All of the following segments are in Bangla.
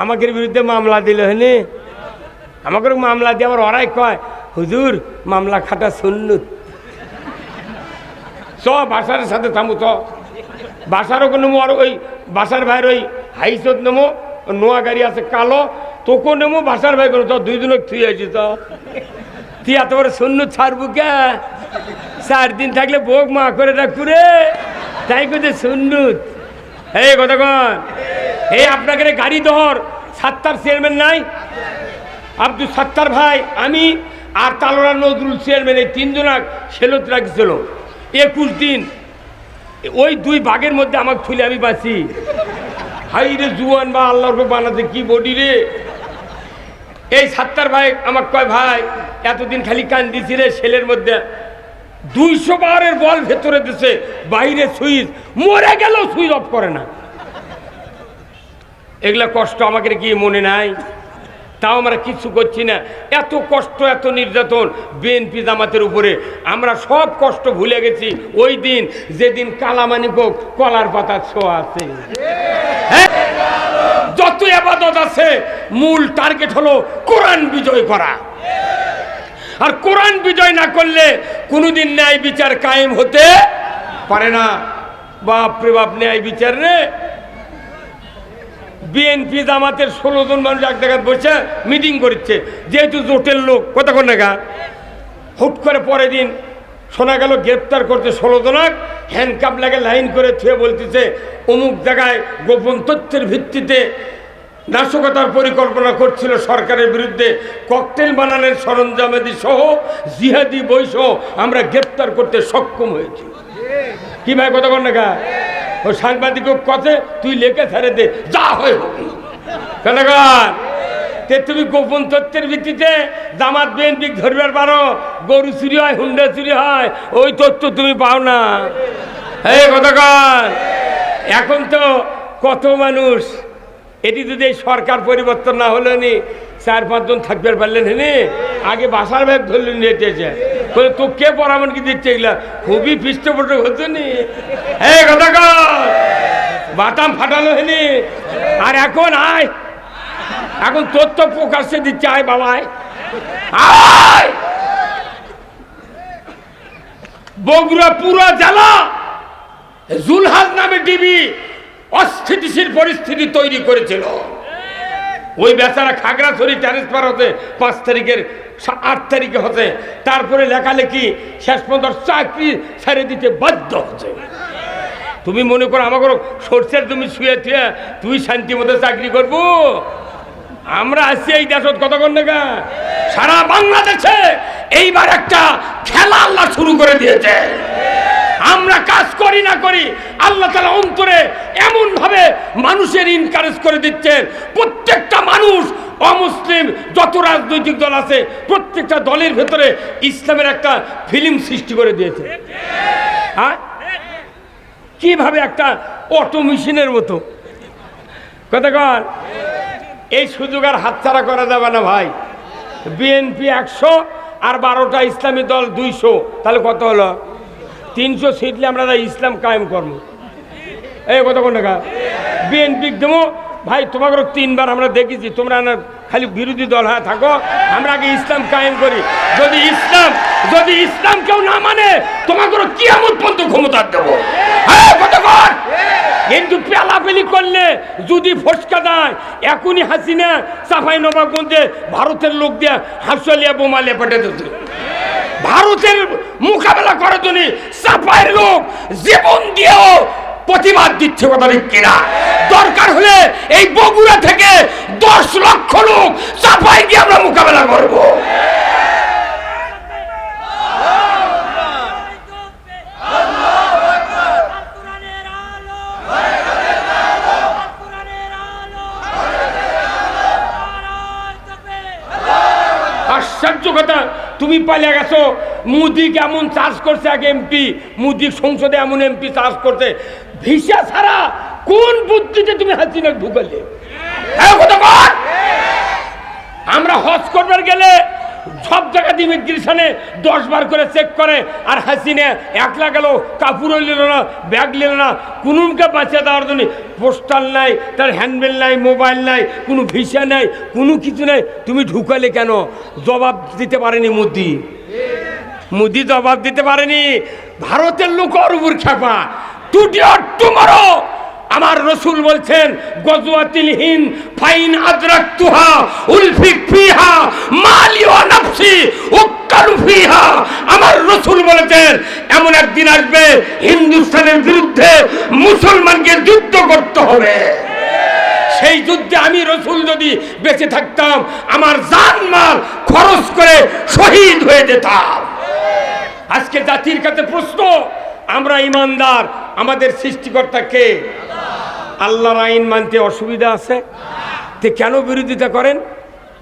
আমাকে বিরুদ্ধে মামলা দিল হনে আমাকে মামলা দিয়ে আবার ওরাই কয়, হুজুর, মামলা খাটা সুন্নুত। চ বাসার সাথে থামু চ বাসারও কোনো আর ওই বাসার ভাইয়ের ওই হাইসত নেমো নোয়া গাড়ি আছে কালো, তোকেও নেমো, বাসার ভাই কোনো তো, দুই দিনক থুই আছি তো। তুই এত বড় শূন্য ছাড়বু কে? চার দিন থাকলে বোক মা করে রাখব রে। তাই করতে শুনুত এই কতক্ষণ এই আপনাকে গাড়ি দহর, সাত্তার চেয়ারম্যান নাই? আব্দুল সাত্তার ভাই, আমি আর তালোরা নজরুল চেয়ারম্যান এই তিনজন সেলত রাখছিল একুশ দিন, ওই দুই বাঘের মধ্যে আমাকে খুলে আমি বাঁচি। হাই রে জুয়ান বা আল্লাহর বানাতে কি বডি রে? এই সাত্তার ভাই আমাকে কয়, ভাই, এতদিন খালি কান দিছি রে সেলের মধ্যে। দুইশো বারের বল ভেতরে দিছে, বাইরে সুইচ, মরে গেল সুইচ অফ করে না। এগুলা কষ্ট আমাকে কি মনে নাই। তাও আমরা কিছু করছি না। এত কষ্ট, এত নির্যাতন বিএনপি জামাতের উপরে। আমরা সব কষ্ট ভুলে গেছি। ওই দিন, যেদিন কালামানি হোক কলার পাতার ছোঁয়া আছে। হ্যাঁ? যত আবাদত আছে, মূল টার্গেট হলো কোরআন বিজয় করা। আর কোরআন বিজয় না করলে কোনোদিন ন্যায় বিচার কায়েম হতে পারে না। বাপ রে বাপ, ন্যায় বিচার রে। বিএনপি জামাতের ষোলো জন মানুষ এক জায়গায় বসে মিটিং করছে যেহেতু জোটের লোক কতক্ষণ নাগা হুট করে পরের দিন শোনা গেল, গ্রেপ্তার করতে ষোলো জনাক। হ্যান্ডকাপ লাগে লাইন করে থুয়ে বলতেছে, অমুক জায়গায় গোপন তথ্যের ভিত্তিতে নাশকতার পরিকল্পনা করছিল সরকারের বিরুদ্ধে। ককটেল বানানোর সরঞ্জামাদি সহ, জিহাদি সহ আমরা গ্রেপ্তার করতে সক্ষম হয়েছি। কি ভাই কতক্ষণ নাগা ও সাংবাদিক কথে তুই লেখে ছেড়ে দে, যা হয় তে তুমি গোপন তথ্যের ভিত্তিতে জামাত, বিএনপি ধরবার পারো, গরু চুরি হয়, হুন্ডা চুরি হয়, ওই তথ্য তুমি পাও না। এই কথা এখন তো কত মানুষ এটি যদি এই সরকার পরিবর্তন না হলে নি, চার পাঁচজন থাকবে পারলেন হেনে আগে বাসার ব্যাগ ধরলেন হেঁটেছে বলে তো কে পরামর্শ কি দিচ্ছে এগুলা? খুবই পৃষ্ঠপোষক হতো নি। এই বাটাম ফাটালো হেনি আর এখন আয়। এখন তথ্য প্রকাশ্যে দিচ্ছে, আয় বাবায় আয়। বগুড়া পুরো জেলা, জুলহাজ নামে ডিবি অস্থিতিশীল পরিস্থিতি তৈরি করেছিল। ওই বেচারা খাগড়াছড়ি ট্রান্সফার হতে পাঁচ তারিখের আট তারিখে হতে, তারপরে লেখালেখি শেষ পর্যন্ত চাকরি ছেড়ে দিতে বাধ্য হচ্ছে। তুমি মনে করো আমাকে সর্ষের তুমি শুয়ে থুয়ে তুই শান্তি মতো চাকরি করব? আমরা আছি এই দেশত কতক্ষণ দেখা সারা বাংলাদেশে এইবার একটা খেলা আল্লাহ শুরু করে দিয়েছে। আমরা কাজ করি না করি, আল্লাহ তালা অন্তরে এমন ভাবে মানুষের ইনকারেজ করে দিচ্ছেন। প্রত্যেকটা মানুষ, অমুসলিম, যত রাজনৈতিক দল আছে, প্রত্যেকটা দলের ভেতরে ইসলামের একটা ফিল্ম সৃষ্টি করে দিয়েছে। হ্যাঁ? কীভাবে একটা অটো মেশিনের মতো? কতক্ষণ এই সুযোগ আর হাতছাড়া করা যাবে না ভাই। বিএনপি একশো আর বারোটা ইসলামী দল দুইশো। তাহলে কত হলো? তিনশো সিটলে আমরা ইসলাম কায়েম করব। এই কতক্ষণ টাকা? বিএনপি দেবো। ভাই তোমাকে তিনবার আমরা দেখেছি, তোমরা না খালি বিরোধী দল হয়ে থাকো, আমরা আগে ইসলাম কায়েম করি? যদি ইসলাম যদি ইসলাম কেউ না মানে তোমাকে কিয়ামত পর্যন্ত ক্ষমতা দেবো? হ্যাঁ কিন্তু পেলাপেলি করলে যদি ফসকা দেয়, এখনই হাসি হাসিনা সাফাই নবাবগঞ্জে ভারতের লোক দিয়ে হাসলিয়া বোমা লেপাটে দিচ্ছে। ভারতের মোকাবেলা করে জন্য সাফাইয়ের লোক, জীবন দিয়েও প্রতিবাদ দিচ্ছে কথা কিনা? দরকার হলে এই বগুড়া থেকে দশ লক্ষ লোক সাফাই দিয়ে আমরা মোকাবেলা করব কোরআনের আলো কোরআনের আলো নারায় তাকবীর আশ্চর্য কথা তুমি পালিয়ে গেছো। মুদি কেমন চাষ করছে এক এমপি মুদি সংসদে এমন এমপি চাষ করছে। ভিসা ছাড়া কোন বুদ্ধিতে তুমি হাসিনা ঢুকালে? হ্যাঁ? আমরা হজ করবার গেলে সব জায়গাতে ইমিগ্রেশনে দশ বার করে চেক করে। আর হাসিনে একলা গেল কাপড়ও নিল না, ব্যাগ নিল না। কোনোকে বাঁচিয়ে দেওয়ার জন্য পোস্টাল নাই, তার হ্যান্ডবেল নাই মোবাইল নাই, কোনো ভিসা নাই, কোনো কিছু নাই। তুমি ঢুকালে কেন? জবাব দিতে পারেনি মোদি। মোদি জবাব দিতে পারেনি। ভারতের লোক উপর খেপা। Today or tomorrow! আমার রসুল বলছেন, গজওয়াতিল হিন ফাইন আদরাক তুহা উলফিক ফিহা মালি ওয়া নাফসি, উক্কালু ফিহা। আমার রসুল বলেছেন, এমন একদিন আসবে, হিন্দুস্তানের বিরুদ্ধে মুসলমানকে যুদ্ধ করতে হবে। সেই যুদ্ধে আমি রসুল যদি বেঁচে থাকতাম, আমার জানমাল খরচ করে শহীদ হয়ে যেতাম। আজকে জাতির কাছে প্রশ্ন আমরা ইমানদার, আমাদের সৃষ্টিকর্তাকে আল্লাহর আইন মানতে অসুবিধা আছে? তে কেন বিরোধিতা করেন?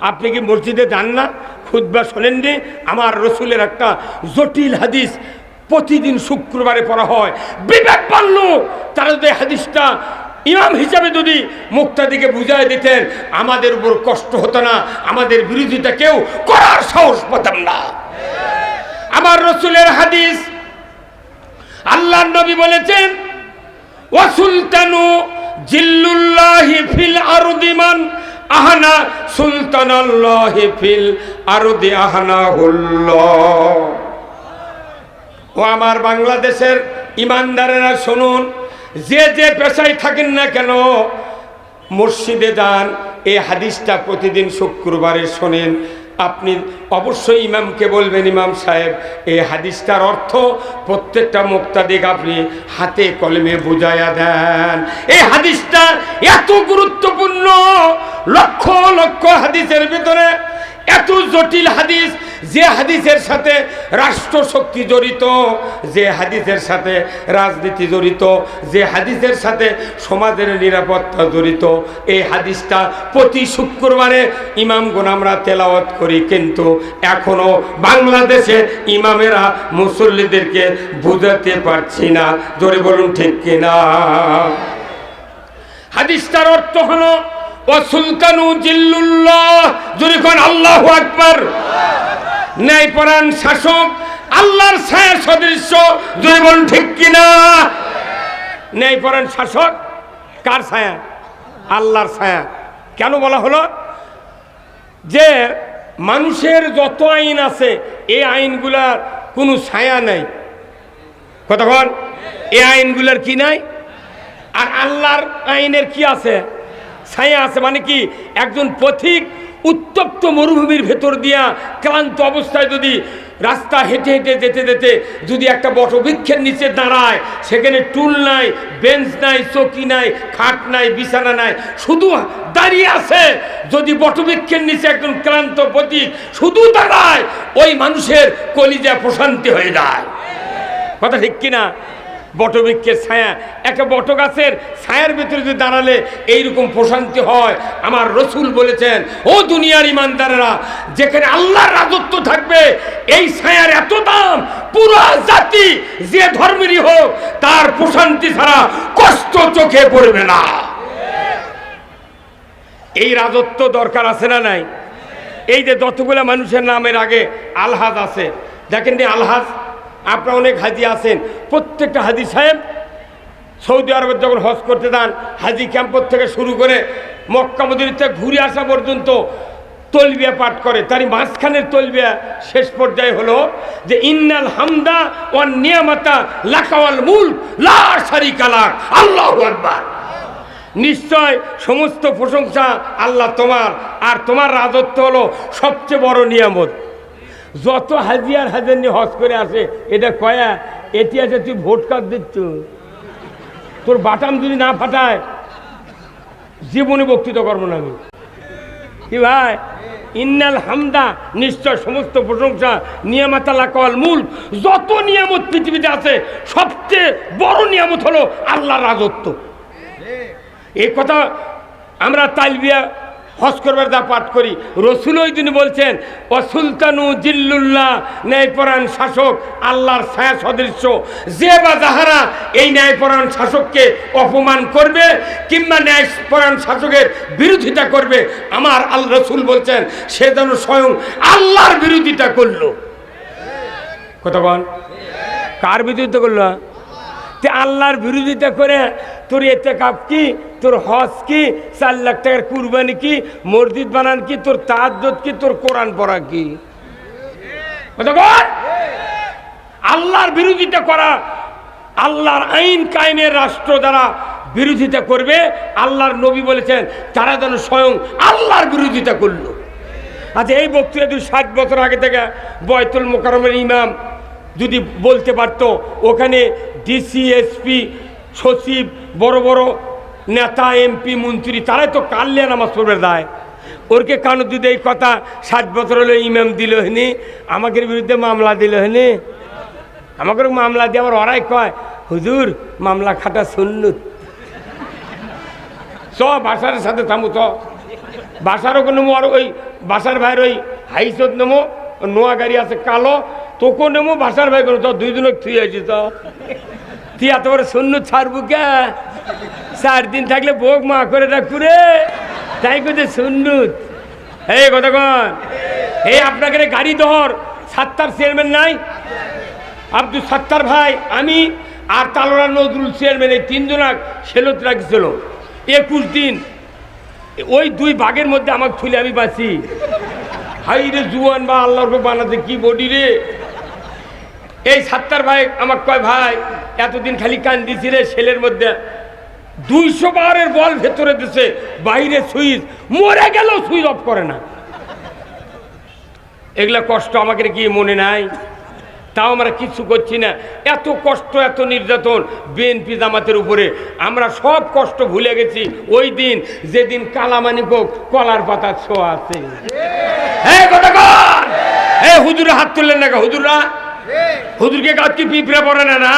আপনি কি মসজিদে যান না? খুদ্া শোনেননি? আমার রসুলের একটা জটিল হাদিস প্রতিদিন শুক্রবারে পড়া হয়। বিবেক পাল্ল তারা যদি হাদিসটা ইমাম হিসাবে যদি মুক্তাদিকে বুঝাই দিতেন, আমাদের উপর কষ্ট হতো না, আমাদের বিরোধিতা কেউ করার সাহস পেতাম না। আমার রসুলের হাদিস আল্লাহ নবী বলেছেন ওয়াসুলতানু জিল্লুল্লাহি ফিল আরদিমান আহানা, সুলতানাল্লাহি ফিল আরদি আহানা হুল্লাহ। ও আমার বাংলাদেশের ইমানদারেরা শুনুন, যে যে পেশায় থাকেন না কেন মসজিদে যান, এই হাদিসটা প্রতিদিন শুক্রবারে শোনেন। আপনি অবশ্যই ইমামকে বলবেন, ইমাম সাহেব, এই হাদিসটার অর্থ প্রত্যেকটা মুক্তাদিক আপনি হাতে কলমে বুঝাইয়া দেন। এই হাদিসটা এত গুরুত্বপূর্ণ, লক্ষ লক্ষ হাদিসের ভিতরে এত জটিল হাদিস যে হাদিসের সাথে রাষ্ট্রশক্তি জড়িত, যে হাদিসের সাথে রাজনীতি জড়িত, যে হাদিসের সাথে সমাজের নিরাপত্তা জড়িত, এই হাদিসটা প্রতি শুক্রবারে ইমামগুন আমরা তেলাওয়াত করি, কিন্তু এখনও বাংলাদেশে ইমামেরা মুসল্লিদেরকে বুঝাতে পারছি না। জোরে বলুন, ঠিক কিনা? হাদিসটার অর্থ হলো ও সুলতানু জিল্লুল্লাহ। যদি কোন, আল্লাহ আকবার। ন্যায়পরাণ শাসক, আল্লাহর ছায়া সদৃশ্য দুই বলুন ঠিক কিনা? ন্যায়পরাণ শাসক, কার ছায়া? আল্লাহর ছায়া। কেন বলা হলো? যে মানুষের যত আইন আছে, এই আইনগুলার কোনো ছায়া নাই। কতক্ষণ এই আইনগুলার কি নাই? আর আল্লাহর আইনের কি আছে? ছায়া আছে মানে কি? একজন পথিক উত্তপ্ত মরুভূমির ভেতর দিয়া ক্লান্ত অবস্থায় যদি রাস্তা হেঁটে হেঁটে যেতে যেতে যদি একটা বটবৃক্ষের নিচে দাঁড়ায়, সেখানে টুল নাই, বেঞ্চ নাই, চকি নাই, খাট নাই, বিছানা নাই, শুধু দাঁড়িয়ে আছে। যদি বটবৃক্ষের নিচে একজন ক্লান্ত প্রতীক শুধু দাঁড়ায়, ওই মানুষের কলিজা প্রশান্তি হয়ে যায়। কথা ঠিক কিনা? বটবৃক্ষের ছায়া। একটা বট গাছের ছায়ার ভিতরে যদি দাঁড়ালে এইরকম প্রশান্তি হয়। আমার রসুল বলেছেন, ও দুনিয়ার ইমানদারেরা, যেখানে আল্লাহর রাজত্ব থাকবে, এই ছায়ার এত দাম, পুরো জাতি যে ধর্মেরই হোক, তার প্রশান্তি ছাড়া কষ্ট চোখে পড়বে না। এই রাজত্ব দরকার আছে না নাই? এই যে যতগুলো মানুষের নামের আগে আলহাজ আছে দেখেন আলহাজ? আপনারা অনেক হাজি আছেন। প্রত্যেকটা হাজি সাহেব সৌদি আরবে যখন হজ করতে যান, হাজি ক্যাম্পর থেকে শুরু করে মক্কা থেকে ঘুরে আসা পর্যন্ত তলবিয়া পাঠ করে। তারই মাঝখানের তলবিয়া শেষ পর্যায়ে হলো যে, ইন্নাল হামদা ও নিয়ামাতা লাকাওয়াল মূল লার সারি কালার আল্লাহ আকবার। নিশ্চয় সমস্ত প্রশংসা আল্লাহ তোমার, আর তোমার রাজত্ব হলো সবচেয়ে বড় নিয়ামত। যত হাজিয়ার হাজার নিয়ে হজ করে আসে, এটা কয়া, এটি আছে, তুই ভোট কার্ড দিচ্ছ তোর বাটাম যদি না ফাটায়, জীবনে বক্তৃতা করব না আমি। কি ভাই? ইন্নাল হামদা, নিশ্চয় সমস্ত প্রশংসা নিয়ামাতালা কল মূল। যত নিয়ামত পৃথিবীতে আছে, সবচেয়ে বড় নিয়ামত হলো আল্লাহর রাজত্ব। এই কথা আমরা তালবিয়া হজ করবার পাঠ করি। রসুল ওই দিন বলছেন অসুলতানু জিল্লুল্লাহ, ন্যায়পরায়ণ শাসক, আল্লাহর ছায়া সদৃশ্য যে বা যাহারা এই ন্যায়পরায়ণ শাসককে অপমান করবে কিংবা ন্যায়পরায়ণ শাসকের বিরোধিতা করবে, আমার আল্লাহ রসুল বলছেন, সে যেন স্বয়ং আল্লাহর বিরোধিতা করল। কতক্ষণ কার বিরোধিতা করল? তে আল্লাহর বিরোধিতা করে তোর এতে কাপ কি? তোর হজ কি? চার লাখ টাকার কুরবানি কি? মসজিদ বানান কি? তোর তাহাজ্জত কি? তোর কোরআন পড়া কি? আল্লাহর বিরোধিতা করা, আল্লাহর আইন কায়েমের রাষ্ট্র দ্বারা বিরোধিতা করবে, আল্লাহর নবী বলেছেন, তারা যেন স্বয়ং আল্লাহর বিরোধিতা করল। আচ্ছা এই বক্তৃতা যদি ষাট বছর আগে থেকে বয়তুল মোকারমের ইমাম যদি বলতে পারতো, ওখানে ডিসি এসপি সচিব, বড় বড় নেতা এমপি মন্ত্রী, তারাই তো কাল্লিয়া নামাজ পড়বে দায়। ওরকে কানু যদি এই কথা ষাট বছর হলে ইমাম দিল হনি আমাদের বিরুদ্ধে মামলা দিল হনি আমাকে মামলা দিয়ে আমার ওরাই কয়, হুজুর, মামলা খাটা শুনলুত চ বাসার সাথে থামু চ বাসারও কোনো আর ওই বাসার ভাইয়ের ওই হাইসত নেমো নোয়া গাড়ি আছে কালো তোকেও নেমো বাসার ভাই কোনো তো দুই দিন থুই আছি তো। তুই এত বড় শূন্য ছাড়বু কে? চার দিন থাকলে বোক মা করে রাখব রে। তাই কোথায় শুনুত এই কতক্ষণ এই আপনাকে গাড়ি ধর সাতটার চেয়ারম্যান নাই? আব্দুল সাত্তার ভাই, আমি আর তালোরা নজরুল চেয়ারম্যান, এই তিনজনা সেলত রাখছিল। একুশ দিন। ওই দুই বাঘের মধ্যে আমাকে খুলে আমি বাঁচি। হাই রে জুয়ান বা আল্লাহর বানাতে কি বডি রে? এই সাত্তার ভাই আমার কয় ভাই এতদিন খালি কান দিছি রে সেলের মধ্যে। দুইশো বারের বল ভেতরে দিছে বাইরে সুইচ মরে গেল সুইচ অফ করে না। এগুলা কষ্ট আমাকে কি মনে নাই? তাও আমরা কিছু করছি না। এত কষ্ট এত নির্যাতন বিএনপি জামাতের উপরে। আমরা সব কষ্ট ভুলে গেছি। ওই দিন যেদিন কালামানি হোক কলার পাতা ছোঁয়া আছে। হুজুরে হাত তুললেন না হুজুররা হুজুরকে গাছ কি পিঁপড়ে পড়ে না না?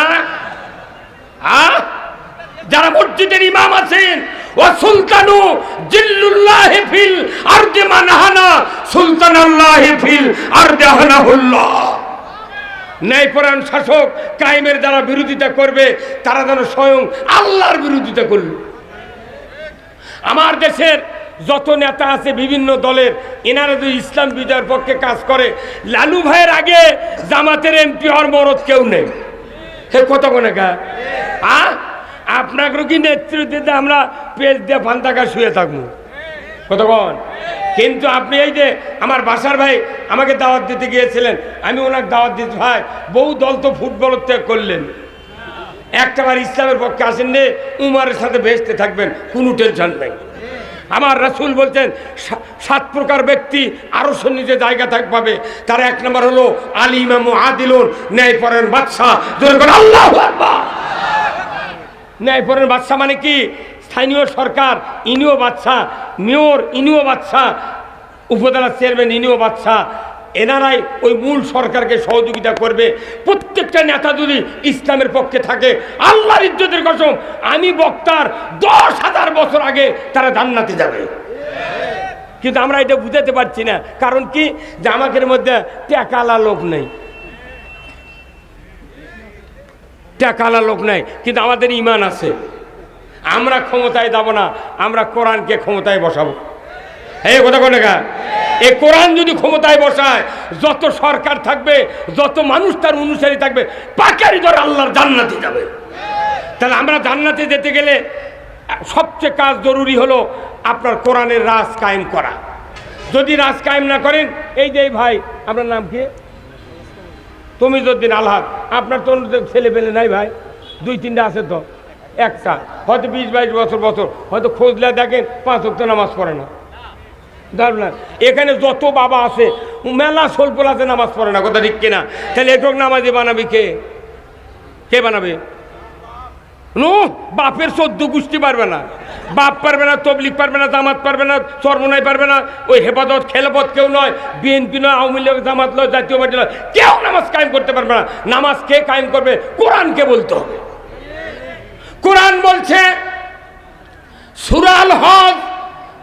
যারা মসজিদের ইমাম আছেন, ও সুলতানু জিল্লুল্লাহ ফিল আরদে মানহানা সুলতান আল্লাহ ফিল আরদে হানাহুল্লাহ ন্যায়পরায়ণ শাসক কায়েমের যারা বিরোধিতা করবে, তারা যেন স্বয়ং আল্লাহর বিরোধিতা করল। আমার দেশের যত নেতা আছে বিভিন্ন দলের, এনারা যদি ইসলাম বিজয়ের পক্ষে কাজ করে, লালু ভাইয়ের আগে জামাতের এমপি হওয়ার মরদ কেউ নেই। সে কত কোনে গা। আ? আপনাকে কি নেতৃত্বে আমরা পেজ দিয়ে ফান্তাকা শুয়ে থাকব। কতক্ষণ কিন্তু আপনি এই যে আমার বাসার ভাই আমাকে দাওয়াত দিতে গিয়েছিলেন, আমি ওনাকে দাওয়াত দিতে ভাই বহু দল তো ফুটবল ত্যাগ করলেন। একটা বার ইসলামের পক্ষে আসেন রে উমারের সাথে ভেসতে থাকবেন, কোনো টেনশন নেই। আমার রাসুল বলছেন সাত প্রকার ব্যক্তি আরও সন্নিধে জায়গা থাক, পাবে। তার এক নম্বর হলো আলী ইমাম আদিলুন ন্যায় পরেন বাদশাহ আল্লাহ ন্যায় আল্লাহ ন্যায়পরের বাদশা মানে কি? স্থানীয় সরকার, ইনিও বাদশাহ, মেয়র ইনিও বাদশাহ উপজেলার চেয়ারম্যান ইনিও বাদশা এনারাই ওই মূল সরকারকে সহযোগিতা করবে। প্রত্যেকটা নেতা যদি ইসলামের পক্ষে থাকে, আল্লাহর ইজ্জতের কসম, আমি বক্তার দশ হাজার বছর আগে তারা জান্নাতে যাবে। কিন্তু আমরা এটা বুঝাতে পারছি না। কারণ কি? যে আমাদের মধ্যে টেকালা লোক নেই। টাকালা লোক নেই। কিন্তু আমাদের ইমান আছে। আমরা ক্ষমতায় যাব না, আমরা কোরআনকে ক্ষমতায় বসাবো। এই কথা কোনে এই কোরআন যদি ক্ষমতায় বসায়, যত সরকার থাকবে, যত মানুষ তার অনুসারী থাকবে, পাকারি ধরে আল্লাহর জান্নাতে যাবে। তাহলে আমরা জান্নাতে যেতে গেলে, সবচেয়ে কাজ জরুরি হলো আপনার কোরআনের রাজ কায়েম করা। যদি রাজ কায়েম না করেন, এই যে ভাই, আপনার নাম কি? তুমি যদ্দিন আলহাদ। আপনার তো ছেলে পেলে নাই ভাই। দুই তিনটা আছে তো, একটা। হয়তো বিশ বাইশ বছর বছর। হয়তো খোঁজলে দেখেন, পাঁচ অক্ট নামাজ পড়ে না। এখানে যত বাবা আছে, মেলা সোলপোলাতে নামাজ পড়ে না, কথা ঠিক কিনা? তাহলে এটক নামাজে বানাবি কে? কে বানাবে? নো, বাপের সদ্য গোষ্ঠী পারবে না। বাপ পারবে না তবলিক পারবে না, জামাত পারবে না, চরমনাই পারবে না। ওই হেফাজত খেলাপথ কেউ নয়, বিএনপি নয়, আওয়ামী লীগ, জামাত নয়, জাতীয় পার্টি নয়। কেউ নামাজ কায়েম করতে পারবে না। নামাজ কে কায়েম করবে? কোরআনকে বলতে হবে। কোরআন বলছে, সুরাল হজ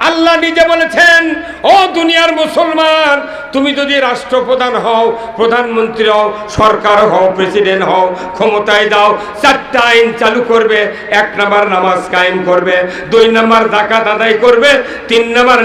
আল্লাহ নিজে বলেছেন, ও দুনিয়ার মুসলমান, তুমি যদি রাষ্ট্রপ্রধান হও, প্রধানমন্ত্রী হও, সরকার হও, প্রেসিডেন্ট হও, ক্ষমতায় দাও চারটা আইন চালু করবে, এক নাম্বার নামাজ কায়েম করবে, দুই নাম্বার জাকাত আদায় করবে, তিন নাম্বার